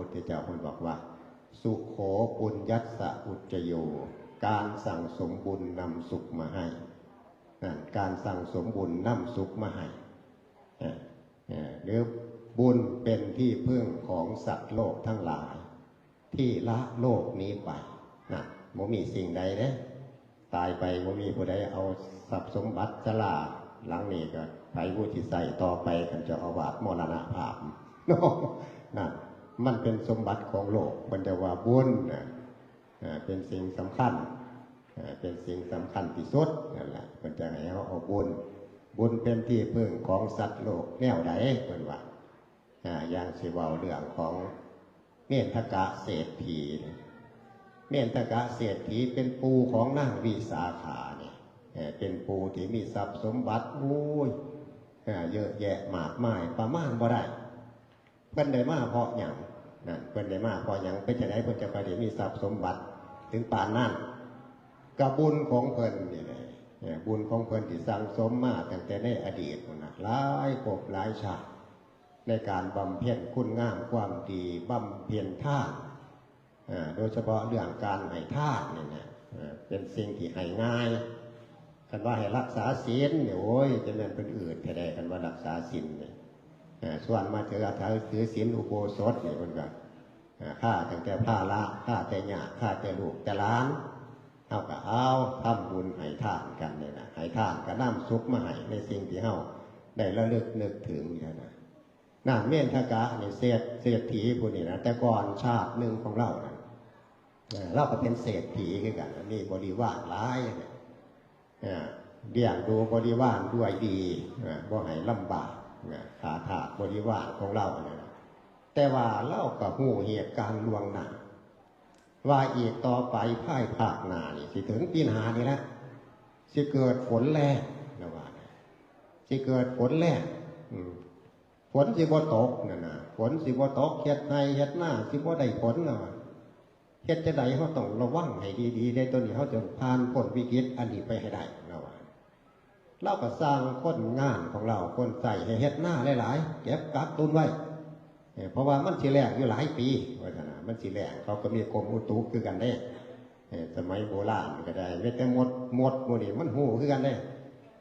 พุทธเจ้าพูดบอกว่า สุโขปุญญัสอุจโย การสั่งสมบุญนำสุขมาให้นั่นการสั่งสมบุญนำสุขมาให้เอ่อเอ่อหรือบุญเป็นที่พึ่งของสัตว์โลกทั้งหลาย ที่ละโลกนี้ไปนะโมมีสิ่งใดเด้ตายไปโมมีผู้ใดเอาทรัพย์สมบัติสลาหลังนี้ก็ไปผู้ที่ใส่ต่อไปกันจะเอาวาดมรณภาพเนาะนั่น มันเป็นสมบัติของโลกมันจะว่าบุญนะเป็นสิ่งสำคัญเป็นสิ่งสำคัญที่สุดนั่นแหละมันจะให้เขาเอาบุญ บุญเป็นที่พึ่งของสัตว์โลกแนวใดเพิ่นว่าอย่างสิเว้าเรื่องของเมธกะเศรษฐีเมธกะเศรษฐีเป็นปูของนางวิสาขาเนี่ยเป็นปูที่มีทรัพย์สมบัติโอ้ยเยอะแยะมากมายประมาณบ่ได้เพิ่นได้มาเพราะหยัง นั่นเพิ่นได้มาเพราะหยังเป็นจะได้เพิ่นจะไปได้มีทรัพย์สมบัติถึงป่านนั้นกบุญของเพิ่นนี่แหละบุญของเพิ่นที่สั่งสมมาตั้งแต่ในอดีตนะหลายภพหลายชาติในการบำเพ็ญคุณงามความดีบำเพ็ญทานเอ่อโดยเฉพาะเรื่องการให้ทานนี่นะเอ่อเป็นสิ่งที่ให้ง่ายกันว่าให้รักษาศีลเนี่ยโอ้ยจะแม่นเป็นอื่นแท้ๆกันว่ารักษาศีลเนี่ยส่วนมาเจออาถรรพ์ถือศีลอุโบสถนี่มันก็อ่าฆ่าตั้งแต่ผ้าละฆ่าแต่หยาฆ่าแต่ลูกแต่ล้านเอาก็เอาทำบุญให้ทานกันเนี่ยนะให้ทานก็น้ำซุปมาให้ในสิ่งที่เฮาได้ระลึกนึกถึงเนี่ยนะน่าเมนทกะเนี่ยเศรษเศรษฐีผู้นี้นะแต่ก่อนชาติหนึ่งของเรานะเออเราก็เป็นเศรษฐีคือกันนี่บริวารหลายเนี่ยเลี้ยงดูบริวารด้วยดีอ่าบ่ให้ลำบากอ่าขาถาบริวารของเราเนี่ย แต่ว่าเล่ากับหูเหตุการณ์ลวงหนาว่าอีกต่อไปพ่ายภาคหนานี่สิถึงปีหานี่ละสิเกิดฝนแรงนะว่าสิเกิดฝนแรงฝนสิบ่ตกนั่นนะฝนสิบ่ตกเฮ็ดในเฮ็ดหน้าสิบ่ได้ผลนะว่าเฮ็ดจะได้เขาต้องระวังให้ดีๆในตัวนี้เขาจะผ่านพ้นวิกฤตอันนี้ไปให้ได้เราว่าเราก็สร้างคนงานของเราคนใส่ให้เฮ็ดหน้าหลายๆเก็บกักตุนไว้ เอ่อเพราะว่ามันสิแลกอยู่หลายปีว่าซั่นน่ะมันสิแลกเขาก็มีกรมอุตุคือกันเด้เอ่อสมัยโบราณก็ได้ไม่แต่หมดหมดหมดนี่มันหูคือกันเด้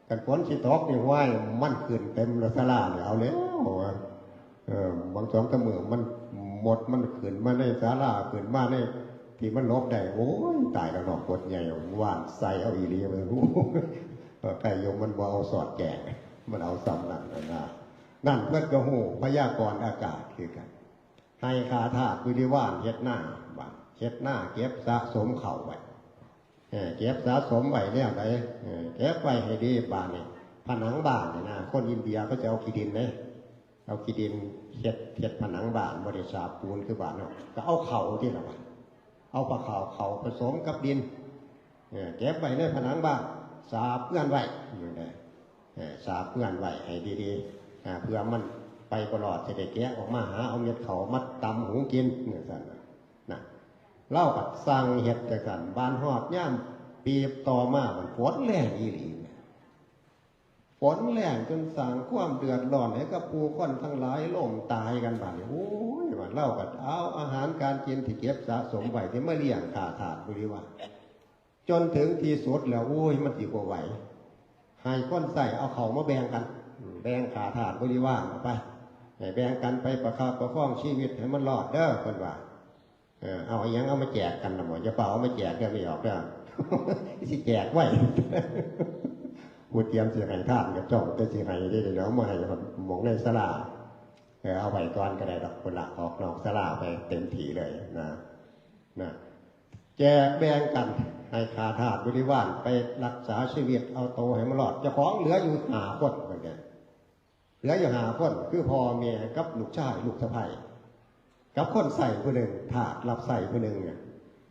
กันฝนสิตกนี่ห้วยมันขึ้นเต็มรถสลาเนี่ยเอาแล้วว่าเออบางสองกระมือมันหมดมันขึ้นมาในศาลาขึ้นมาในที่มันลบได้โอ้ยตายแล้วเนอกกดใหญ่ว่านใส่เอาอีเลียไปรู้ไก่ยมมันบ่เอาสอดแก่มันเอาซ้ำนั่นนะ นั่นเพื่อกระหูพยากรณ์อากาศคือกันให้คาถาวิริว่านเฮ็ดหน้าบานเฮ็ดหน้า เก็บสะสมเข่าไว้เก็บสะสมไว้เนี่ยไหนเก็บไว้ให้ดีบ้านนี่ผนังบ้านนี่นะคนอินเดียก็จะเอาขี้ดินเลยเอาขี้ดินเฮ็ดเฮ็ดผนังบ้านบริษัทปูนคือบ้านเนาะก็เอาเข่าที่ละบ้านเอาปลาเข่าเข่าผสมกับดินเก็บไว้ในผนังบ้านสาบเพื่อนไว้อยู่ได้เออสาบเพื่อนไว้ให้ดีๆ เพื่อมันไปตลอดจะได้แกะออกมาหาเอาเม็ดเขามัดตำหุงกินเนี่ยสันนะเล่ากับสร้างเห็ดแต่กันบานหอดย่ามปีบต่อมามันฝนแรงอีหลีฝนแรงจนสั่งความเดือดร้อนให้กับผู้คนทั้งหลายล่มตายกันบ้านโอ้ยว่าเล่ากันเอาอาหารการกินที่เก็บสะสมไว้ที่ไม่เลี้ยงขาถาดบริวารจนถึงที่สุดแล้วโอ้ยมันตีกว่าไหวให้นใส่เอาเขามาแบ่งกัน แบ่งขาถาดบริวารเอาไปให้แบ่งกันไปประคับประคองชีวิตให้มันรอดเด้อคนว่าเออเอาอยังเอามาแจกกันนะหมอจะเป่าเอามาแจกเด้ไม่ออกเด้อสิแจกไว้พูดเตรียมเสียหายท่านกับจ้าแต่เสียหายได้เดี๋ยวเอามาให้คนหมองในสลาเออเอาไว้ก่อนก็ได้ดอกคนละออกนอกสลาไปเต็มถีเลยนะนะแจกแบ่งกันให้ขาทาบริวารไปรักษาชีวิตเอาโตให้มันรอดจ้าของเหลืออยู่หาคนเหมือนกัน เหลืออยู่หาคนคือพ่อเมียกับลูกชายลูกสะใภ้กับคนใส่ผู้หนึ่งถาดรับใส่ผู้หนึ่งเนี่ย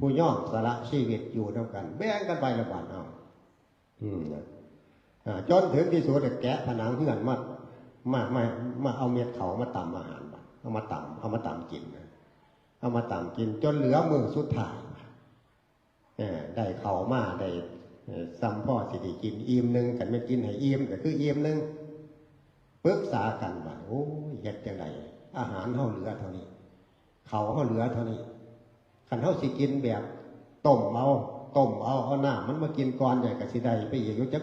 ผู้ย่อมสละชีวิตอยู่เท่ากัน แบ่งกันไประบาดเอาอืมนะจนถึงที่สุดแกะผนังเพื่อนมามามามาเอาเม็ดเขามาตำอาหารบเอามาตำเอามาตำกินนะเอามาตำกิน จนเหลือมือสุดท้ายได้เขามาได้ซ้ำพ่อสิได้กินอิ่มหนึ่งกันไม่กินให้อิ่มก็คืออิ่มหนึ่ง ปรึกษากันว่าโอ้ยเฮ็ดจังไดอาหารเท่าเหลือเท่านี้ เขาเขาเหลือเท่านี้ขันเขาสิกินแบบต้มเอาต้มเอาเอาหน้ามันมากินก่อนใหญ่กับสิได้ไปอีกอยุจัก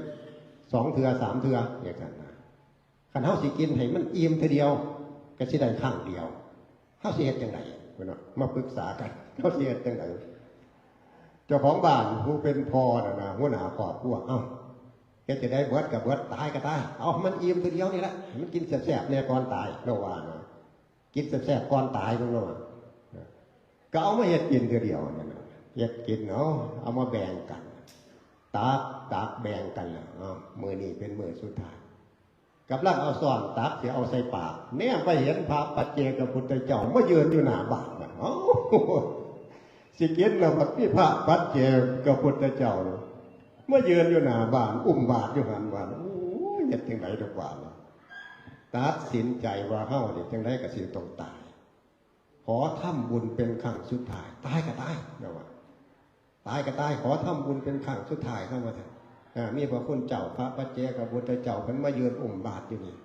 สองเถือสามเถืออย่างนั้นนะขันเขาสิกินให้มันอิ่มทีเดียวก็สิได้ข้างเดียวเขาสิเฮ็ดยังไงเพื่อนว่ามาปรึกษากันเขาสิเฮ็ดยังไงเจ้าของบ้านผู้เป็นพ่อนะนะหัวหน้าครอบครัวเอ้า กจะได้เบิดกับเบิดตายก็ตายเอามันอิ่มทีเดียวนี่แหละมันกินแสบๆเนี่ยก่อนตายเราว่านะกินแสบๆก่อนตายตรงนั้นก็เอามาเห็ดกินทีเดียวนี่ยนะเห็ดกินเนาะเอามาแบ่งกันตากตากแบ่งกันแล้วมือนี้เป็นมือสุดท้ายกับลังเอาซ่อนตักเสียเอาใส่ปากเนี่ยไปเห็นพระปัจเจกพุทธเจ้ามายืนอยู่หน้าบ้านมันเอ้าสิกินแล้วแบบพี่พระปัจเจกพุทธเจ้า เมื่อยืนอยู่หน้าบ้าน อุ้มบาทอยู่หันบ้านโอ้ยเฮ็ดจังไดดอกว่าล่ะตัดสินใจว่าเฮานี่จังไดก็สิต้องตาย ขอทำบุญเป็นครั้งสุดท้าย ตายก็ตายเนาะว่าตายก็ตายขอทำบุญเป็นครั้งสุดท้ายเข้ามาเถอะอ่ามีพระคุณเจ้าพระปัจเจกพุทธเจ้าเพิ่นมายืนอุ้มบาทอยู่นี่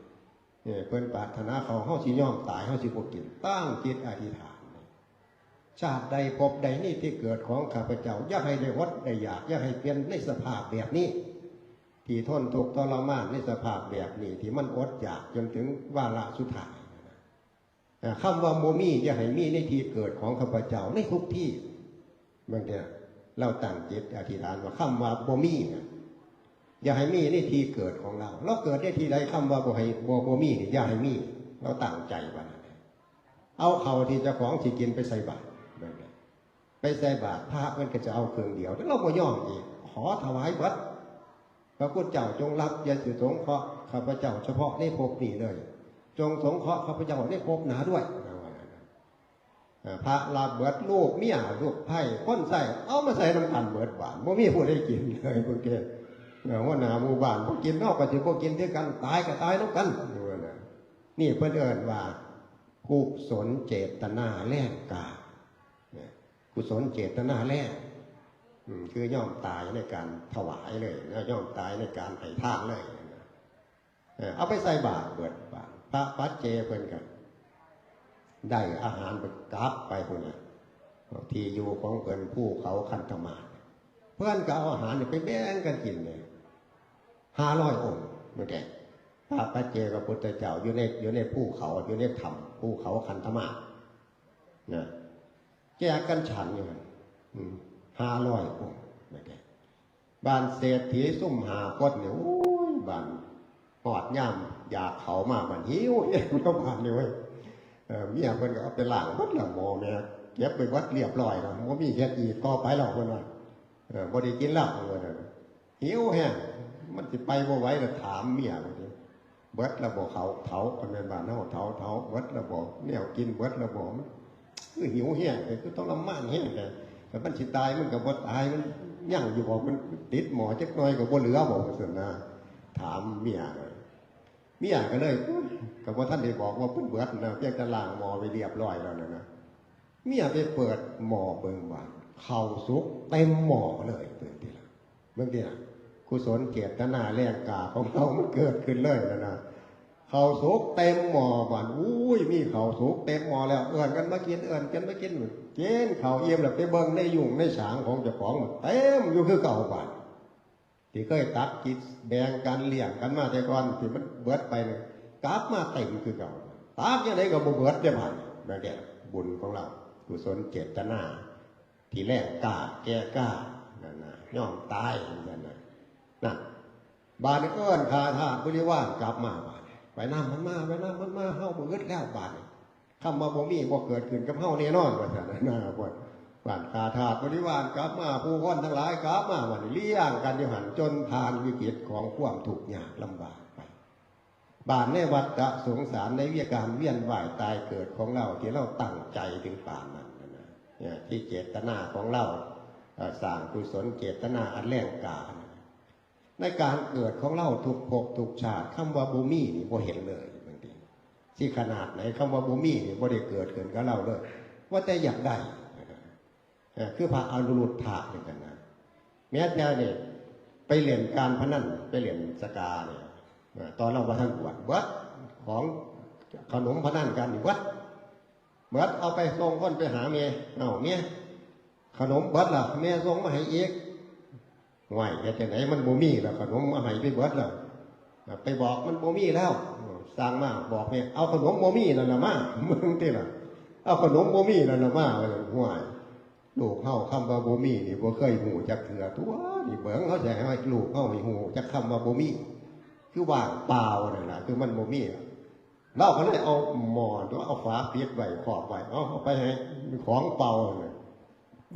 เนี่ยเพิ่นปรารถนาเขาเฮาสิย่อมตายเฮาสิบกินตั้งจิตอธิษฐาน ชาติใดภพใดนี่ที่เกิดของข้าพเจ้าอย่าให้ได้วัดได้อยากอย่าให้เปลี่ยนในสภาพแบบนี้ ที่ทนทุกข์ทรมานในสภาพแบบนี้ ที่มันอดอยากจนถึงวาระสุดท้ายอ่าคำว่าโมมีอย่าให้มีในที่เกิดของข้าพเจ้าในทุกที่บางทีเราตั้งจิตอธิษฐานว่าคำว่าโมมี่ยอย่าให้มีในที่เกิดของเรา เราเกิดในที่ใดคำว่าโมให้โมมี่ยอย่าให้มี เราตั้งใจไว้เอาเขาที่เจ้าของสิกินไปใส่บาตร ไปใส่บาตรพระมันก็จะเอาเครื่องเดียวแล้วเราก็ย่อมอีก ขอถวายวัดพระพุทธเจ้าจงรับยาสุสงเคราะห์ข้าพเจ้าเฉพาะในภพนี้เลย จงสงเคราะห์ข้าพเจ้าในภพหนาด้วยพระลาเบิดลูกเมียลูกไผ่คนใส่เอามาใส่น้ำกันเบิดบานบ่มีผู้ได้กินเลยพวกเกศว่าหนาหมู่บ้านพวกกินนอกก็สิพวกกินด้วยกันตายก็ตายน้ำกันนี่เพื่อนเอิญว่ากุศลเจตนาแลกกา กุศลเจตนาแลกคือย่อมตายในการถวายเลยแล้วย่อมตายในการให้ทานเลยเออเอาไปใส่บาตรเปิดบาตรพระปัจเจเพิ่นกัน ได้อาหารไปกลับไปคนน่ะที่อยู่ของเพิ่นผู้เขาคันธมาเพื่อนก็เอาอาหารนี่ไปแบ่งกันกินเลยห้าร้อยองค์เมื่อแกพระปัจเจกับพุทธเจ้าอยู่ในอยู่ในภูเขาอยู่ในถ้ำภูเขาคันธมาศนะ แจกกันฉันอยู่ห้าร้อยองค์ไม่ได้บ้านเศรษฐีซุ่มหาคนเนี่ยโอ้ยบ้านหอดย่ำอยากเขามาบ้านหิวเองก็บ้านเลยเว้ยเมียเพิ่นก็เอาไปล้างวัดละโมเนี่ยเก็บไปวัดเรียบร้อยแล้วมันมีเฮ็ดอีกต่อไปหรอกเพิ่นว่าบ่ได้กินเหล้าเพิ่นหิวแฮงมันสิไปบ่ไหวแล้วถามเมียเพิ่นดิเบิดระบบเขาเถาคนเป็นบ้านเฮาเถาเถาเบิดระบบแนวกินเบิดระบบมัน คือหิวแห้งเลยคือต้องลำมานแห้งเลยแต่มันสิตายมันก็บ่ตายมันยั่งอยู่บอกมันติดหมอจักน่อยก็บ่เหลือบอกส่วนนะถามเมียเมียก็เลยก็บ่ท่านได้บอกว่าเพิ่นเบิดนะเพียงแต่ล้างหมอไปเรียบร้อยแล้วนะนะเมียไปเปิดหมอเบิ่งว่าเข้าสุกเต็มหมอเลยเบิ่งทีละเบิ่งทีละกุศลเจตนาแรงกาของเรามันเกิดขึ้นเลยนะนะ เขาสุกเต็มหม้อบ้านอุ้ยมีเขาสุกเต็มหม้อแล้วเอื่นกันมากินเอื่นกันมากินเจนเขาเอี่ยมแล้วไปเบิ่งในยุ่งในฉางของเจ้าของเต็มอยู่คือเก่าบ้านที่เคยตักกินแบ่งกันเลี้ยงกันมาแต่ก่อนที่มันเบิดไปเนี่ยกลับมาเต็มคือเก่าตักยังไงก็บ่เบิดได้ผ่านนั่นแหละบุญของเรากุศลเจตนาที่แรกกล้าแก่กล้านั่นนะย่อมตายนั่นนะนั่นบานเอิ้นคาถาบริวารกลับมาบาน ไปน้ำมันมาไปน้ำมันมาเฮาบ่เกิดแล้วบาดนี้คำว่าบ่มีบ่เกิดขึ้นกับเฮาแน่นอนว่าซั่นนะนะบ่บ้านคาถาบริวารกลับมาผู้คนทั้งหลายกลับมาวันเลี้ยงกันอยู่หันจนผ่านวิกฤตของความทุกข์ยากลำบากไปบ้านในวัฏสงสารในวิการเวียนว่ายตายเกิดของเราที่เราตั้งใจถึงป่านนั้นนะนะเนี่ยที่เจตนาของเราเอ่อสร้างกุศลเจตนาอันแรงกานะ ในการเกิดของเราทุกภพทุกชาติคำว่าบูมี่นี่บ่เห็นเลยบางทีที่ขนาดไหนคำว่าบูมี่นี่บ่ได้เกิดขึ้นกับเราเลย ว่าแต่อยากได้คือพระอนุรุทธะเหมือนกันนะแม้แต่เนี่ยไปเหรียนการพนันไปเหรียนสกาเนี่ยตอนเราว่าท่านบวชวัดของขนมพนันกันวัดเบิดเอาไปส่งคนไปหาเมียเอาเมียขนมเบิดล่ะเมียส่งมาให้เอก ไหวเฮ็ดจังไหนมันบ่มีแล้วขนมมาให้ไปเบิดแล้วไปบอกมันบ่มีแล้วสั่งมาบอกเมียเอาขนมบ่มีนั่นละมามึงติล่ะเอาขนมบ่มีนั่นละมาว่าซั่นห่วยลูกเฮาคำว่าบ่มีนี่บ่เคยหูจักเถื่อตัวนี่เบิ่งเขาใจะให้ลูกเฮานี่หูจักคำว่าบ่มีคือว่างเปล่านั่นน่ะคือมันบ่มีเราก็เลยเอาหม้อตัวเอาฝาปิดไว้ครอบไว้เอาเอาไปให้ของเปล่าเนี่ย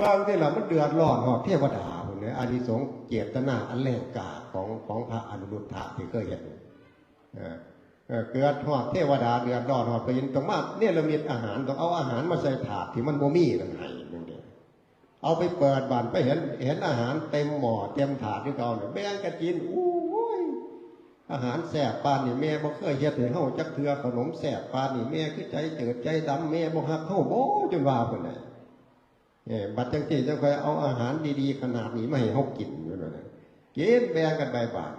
บางทีล่ะมันเดือดร้อนฮอดเทวดาพุ่นนี่ยอานิสงส์เจตนาอันแรงกาของของพระอนุรุทธะที่เคยเห็นเกิดฮอดเทวดาเดือดร้อนฮอดไปยินต้องมาเนี่ยละเมีอาหารต้องเอาอาหารมาใส่ถาดที่มันบ่มีนั่นให้นั่นเด้เอาไปเปิดบานไปเห็นเห็นอาหารเต็มหม้อเต็มถาดที่เก่าเนี่ยแบ่งกันกินอู้ยอาหารแสบปานนี่แม่บ่เคยเฮ็ดให้เฮาจักเทือขนมแสบปานนี่แม่คือใจเจิดใจดำแม่บ่ฮักเฮาบ่จนว่าพุ่นน่ะเอ้ บัดจังซี่จังคอยเอาอาหารดีๆ ขนาดนี้มาให้เฮากินอยู่นั่นกินแบ่งกันไปบาด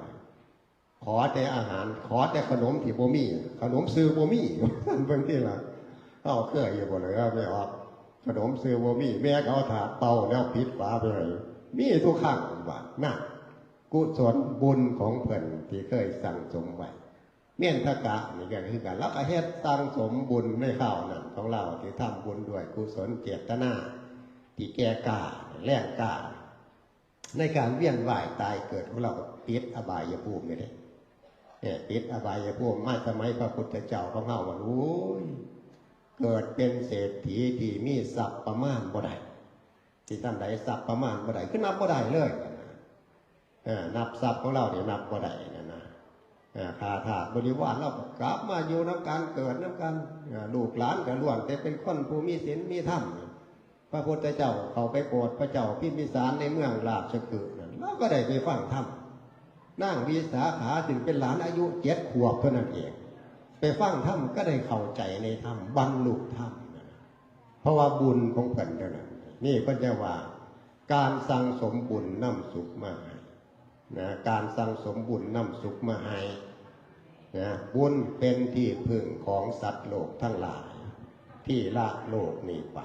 ขอแต่อาหาร ขอแต่ขนมที่โบมี่ขนมซื้อโบมี่เพิ่นที่ละเฮาเคยอยู่บ่เลยเอาไปออกขนมซื้อโบมี่แม่ก็เอาถาดเป่าแล้วปิดฝาไปเลยมีทุกครั้งว่าน่ะกุศลบุญของเพิ่นที่เคยสั่งสมไว้เมียนทกะนี่ก็คือกันแล้วก็เฮ็ดสั่งสมบุญในข้าวนั้นของเราที่ทำบุญด้วยกุศลเจตนา ที่แก่กาแรงกาในการเวียนว่ายตายเกิดของเราเปิดอบายภูมิไม่ได้เนี่ยปิดอบายภูมิมาสมัยพระพุทธเจ้าของเราว่าโอ้ยเกิดเป็นเศรษฐีที่มีทรัพย์ประมาณบ่ได้ที่ท่านใดทรัพย์ประมาณบ่ได้ขึ้นนับบ่ได้เลยนะเออนับทรัพย์ของเราเนี่ยนับบ่ได้นะนะเออขาถาบริวารเรากลับมาอยู่น้ำการเกิดน้ำการลูกหลานกันล้วนแต่เป็นคนผู้มีศีลมีธรรม ระพุทธเจ้าเขาไปโปรดพระเจ้าพิมพิสารในเมืองราชกฤห์นั่นเราก็ได้ไปฟังธรรมนั่งวิสาขาถึงเป็นหลานอายุเจ็ดขวบเท่านั้นเอง ไปฟังธรรมก็ได้เข้าใจในธรรมบรรลุธรรมเพราะว่าบุญของเพิ่นเท่านั้นนี่ก็จะว่า การสั่งสมบุญนำสุขมาให้นะการสั่งสมบุญนำสุขมาให้นะบุญเป็นที่พึ่งของสัตว์โลกทั้งหลาย ที่ละโลกนี้ไป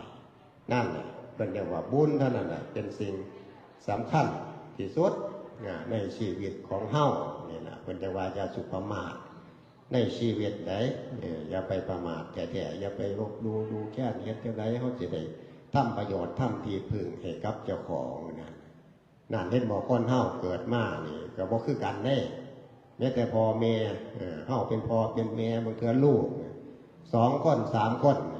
นั่นแหละเป็นเรียกว่าบุญเท่านั้นแหละเป็นสิ่งสำคัญที่สุดในชีวิตของเฮาเนี่ยนะเป็นเรียกว่าจะสุภมาทในชีวิตไหนอย่าไปประมาทแก่ๆอย่าไปลบดูดูแค่เนี้ยจะได้เขาจะได้ทำประโยชน์ทำที่พึ่งให้กับเจ้าของนะนั่นเห็นบอกคนเฮาเกิดมานี่ก็บ่คือกันแน่แม้แต่พ่อแม่เอ่อเฮาเป็นพ่อเป็นแม่บางเทือลูกเนี่ยสองคนสามคนเนี่ย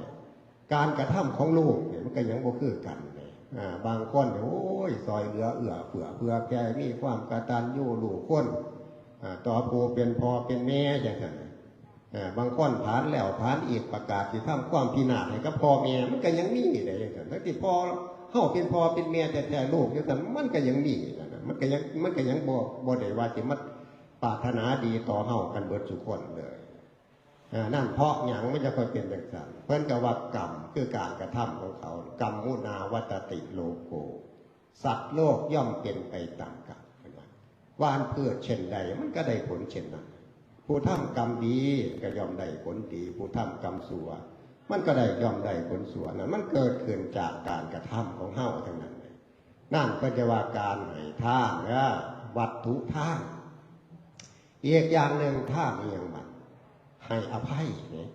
การกระทำของลูกเนี่ยมันก็ยังบ่คือกันเลยอ่าบางคนเนี่ยโอ้ยซอยเหลือเอื้อเผื่อเพื่อแก่มีความกตัญญูรู้คนต่อผู้เป็นพ่อเป็นแม่อย่างนั้นบางคนผ่านแล้วผ่านอีกประกาศที่ทำความพินาศให้กับพ่อแม่มันก็ยังมีได้อย่างนั้นแล้วที่พ่อเฮาเป็นพ่อเป็นแม่แต่แต่ลูกอย่างนั้นมันก็ยังมีนั้นมันก็ยังมันก็ยังบ่บ่ได้ว่าสิมาปรารถนาดีต่อเฮากันเบิดทุคนเลย นั่นเพราะหยังมันจะค่อยเป็นแบบนั้นเพิ่อนก็ว่ากรรมคือการกระทำของเขา กรรมมุนาวัตติโลโก สัตว์โลกย่อมเป็นไปตามกรรมวานเพื่อเช่นใดมันก็ได้ผลเช่นนั้น ผู้ทำกรรมดีก็ย่อมได้ผลดี ผู้ทำกรรมสัวมันก็ได้ย่อมได้ผลสัวนั้นมันเกิดขึ้นจากการกระทำของเฮาทั้งนั้นนั่นก็จะว่าการให้ท่านนะวัตถุท่านอีกอย่างหนึ่งท่านเอียงมัน ให้อภัยเนี่ย